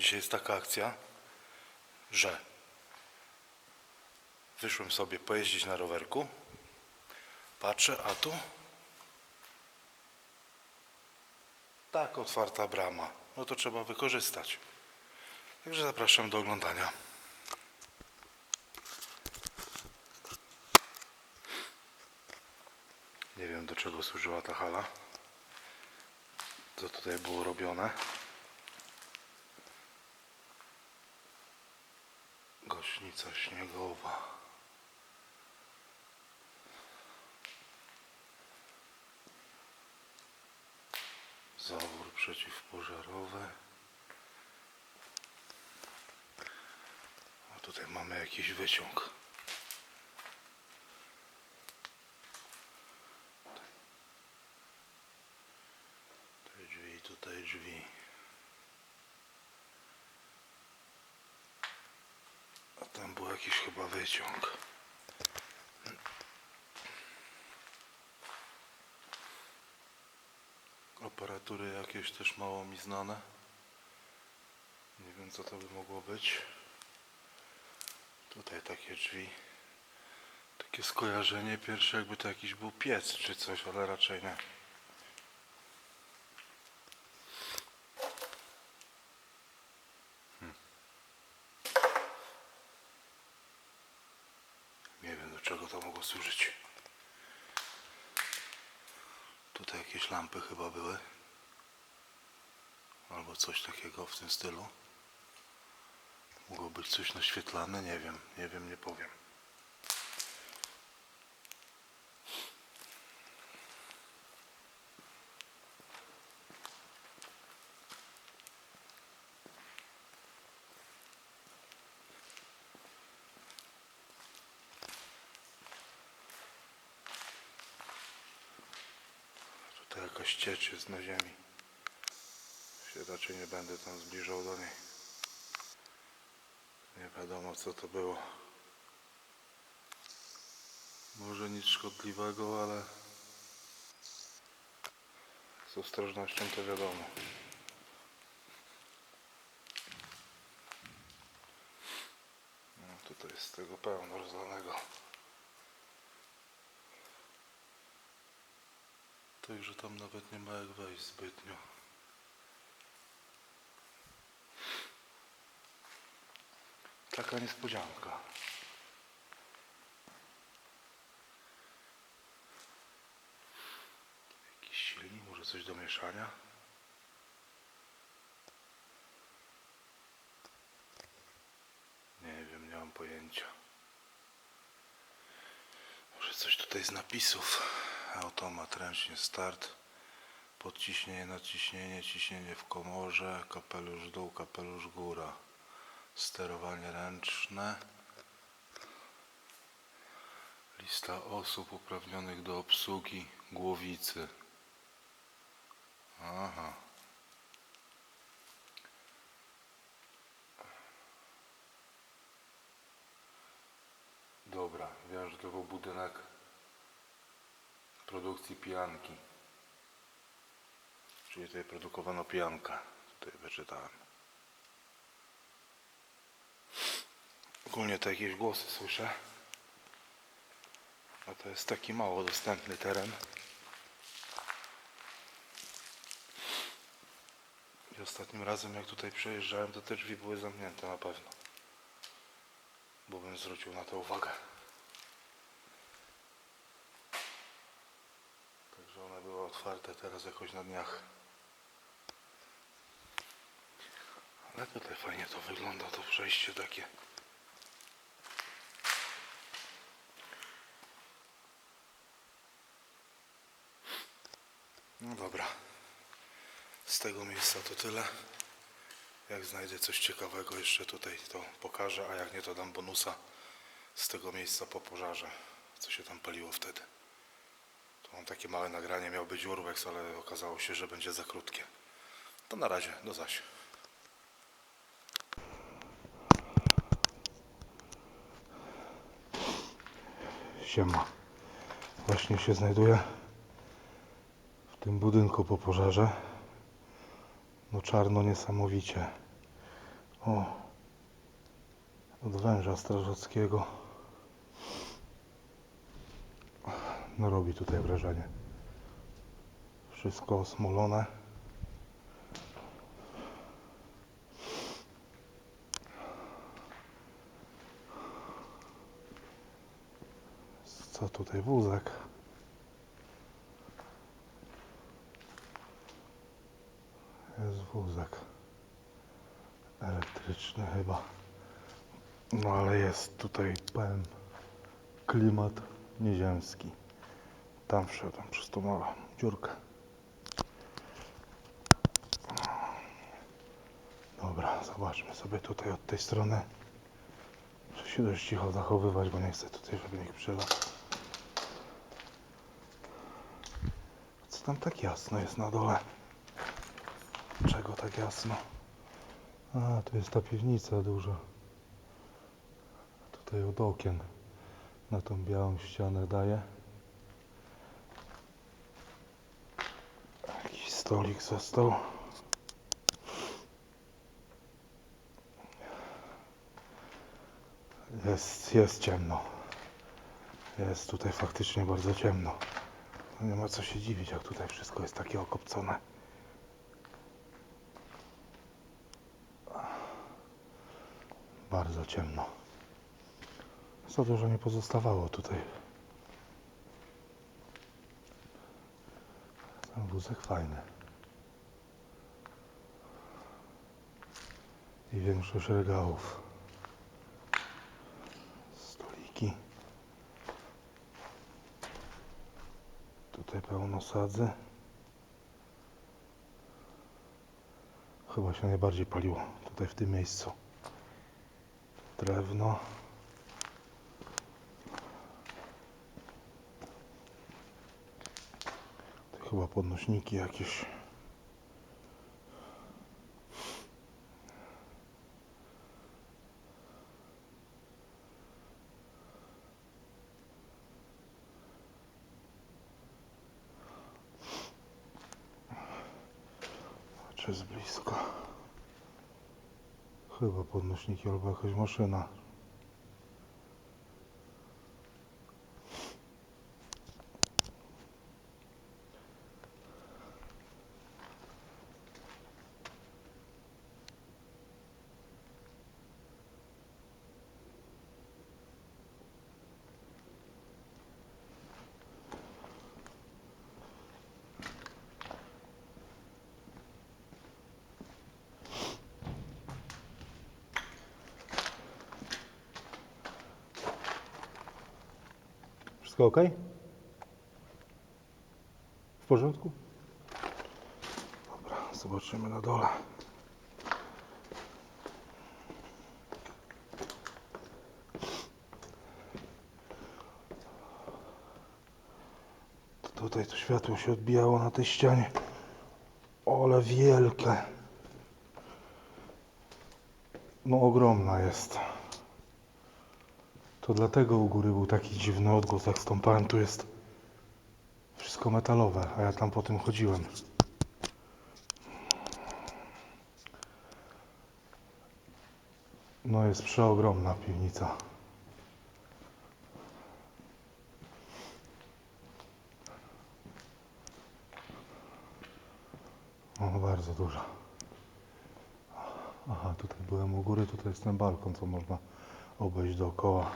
Dzisiaj jest taka akcja, że wyszłem sobie pojeździć na rowerku. Patrzę, a tu tak otwarta brama. No to trzeba wykorzystać. Także zapraszam do oglądania. Nie wiem do czego służyła ta hala. Co tutaj było robione. Gośnica śniegowa. Zawór przeciwpożarowy. A tutaj mamy jakiś wyciąg. Tutaj drzwi, tutaj drzwi. A tam był jakiś chyba wyciąg. Aparatury jakieś też mało mi znane. Nie wiem co to by mogło być. Tutaj takie drzwi. Takie skojarzenie pierwsze jakby to jakiś był piec czy coś, ale raczej nie. Czego to mogło służyć. Tutaj jakieś lampy chyba były. Albo coś takiego w tym stylu. Mogło być coś naświetlane, nie wiem, nie wiem, nie powiem. Jest na ziemi. Się raczej nie będę tam zbliżał do niej. Nie wiadomo co to było. Może nic szkodliwego, ale z ostrożnością to wiadomo. No, tutaj jest tego pełno rozlanego. Także tam nawet nie ma jak wejść zbytnio. Taka niespodzianka. Jakiś silnik, może coś do mieszania? Nie wiem, nie mam pojęcia. Może coś tutaj z napisów. Automat ręcznie start. Podciśnienie, naciśnienie, ciśnienie w komorze, kapelusz dół, kapelusz góra. Sterowanie ręczne. Lista osób uprawnionych do obsługi głowicy. Aha. Dobra, wjeżdżał budynek produkcji pijanki. Czyli tutaj produkowano pijankę. Tutaj wyczytałem. Ogólnie to jakieś głosy słyszę. A to jest taki mało dostępny teren. I ostatnim razem jak tutaj przejeżdżałem to te drzwi były zamknięte na pewno. Bo bym zwrócił na to uwagę. Także one były otwarte teraz jakoś na dniach. Ale tutaj fajnie to wygląda, to przejście takie. No dobra. Z tego miejsca to tyle. Jak znajdę coś ciekawego jeszcze tutaj, to pokażę, a jak nie, to dam bonusa z tego miejsca po pożarze, co się tam paliło wtedy. Mam takie małe nagranie, miał być urbex, ale okazało się, że będzie za krótkie. To na razie, do zaś. Siema. Właśnie się znajduję w tym budynku po pożarze. No czarno niesamowicie. O. Od węża strażackiego. No robi tutaj wrażenie. Wszystko osmolone. Co tutaj wózek? Jest wózek. Elektryczny chyba. No ale jest tutaj pełen klimat nieziemski. Tam wszedłem przez tą małą dziurkę. Dobra, zobaczmy sobie tutaj od tej strony. Muszę się dość cicho zachowywać, bo nie chcę tutaj, żeby nikt przylał. Co tam tak jasno jest na dole? Czego tak jasno? A, tu jest ta piwnica duża. Tutaj od okien na tą białą ścianę daje. Jakiś stolik został. Jest, jest ciemno. Jest tutaj faktycznie bardzo ciemno. No Nie ma co się dziwić, jak tutaj wszystko jest takie okopcone. Bardzo ciemno. Za dużo nie pozostawało tutaj. Ten wózek fajny. I większość regałów. Stoliki. Tutaj pełno sadzy. Chyba się najbardziej paliło tutaj w tym miejscu. Drewno. Chyba podnośniki jakieś. Czy jest blisko? Chyba podnośniki albo jakaś maszyna. Wszystko ok? W porządku? Dobra, zobaczymy na dole. Tutaj to światło się odbijało na tej ścianie. Ole wielkie. No ogromna jest. To dlatego u góry był taki dziwny odgłos, jak stąpałem. Tu jest wszystko metalowe, a ja tam po tym chodziłem. No jest przeogromna piwnica. O, bardzo duża. Aha, tutaj byłem u góry, tutaj jest ten balkon, co można obejść dookoła.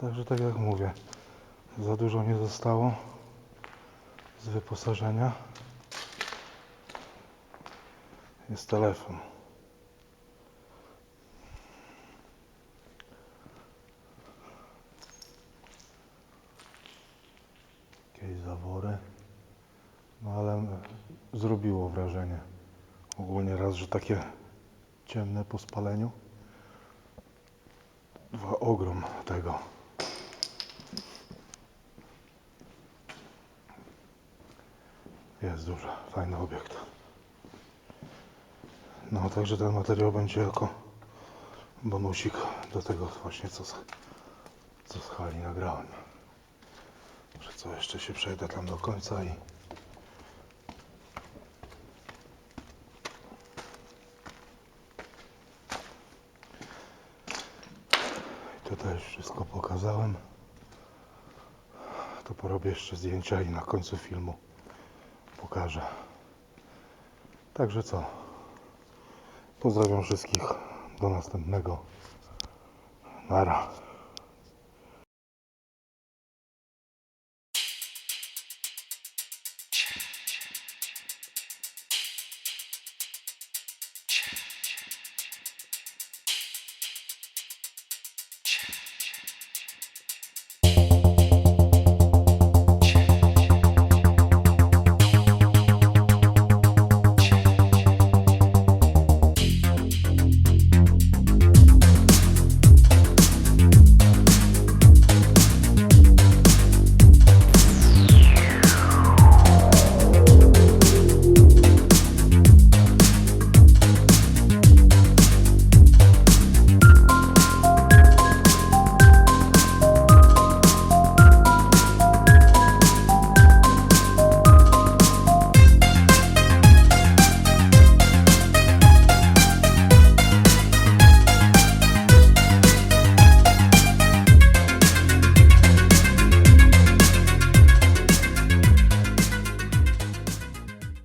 Także tak jak mówię, za dużo nie zostało z wyposażenia. Jest telefon. Jakieś zawory. No ale zrobiło wrażenie. Ogólnie raz, że takie ciemne po spaleniu. Dwa ogrom tego. jest duża, fajny obiekt. No, także ten materiał będzie jako bonusik do tego właśnie, co, co z hali nagrałem. Że co, jeszcze się przejdę tam do końca i tutaj już wszystko pokazałem to porobię jeszcze zdjęcia i na końcu filmu pokażę. Także co? Pozdrawiam wszystkich. Do następnego. Nara.